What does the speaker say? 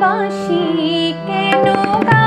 বাসি কেন গা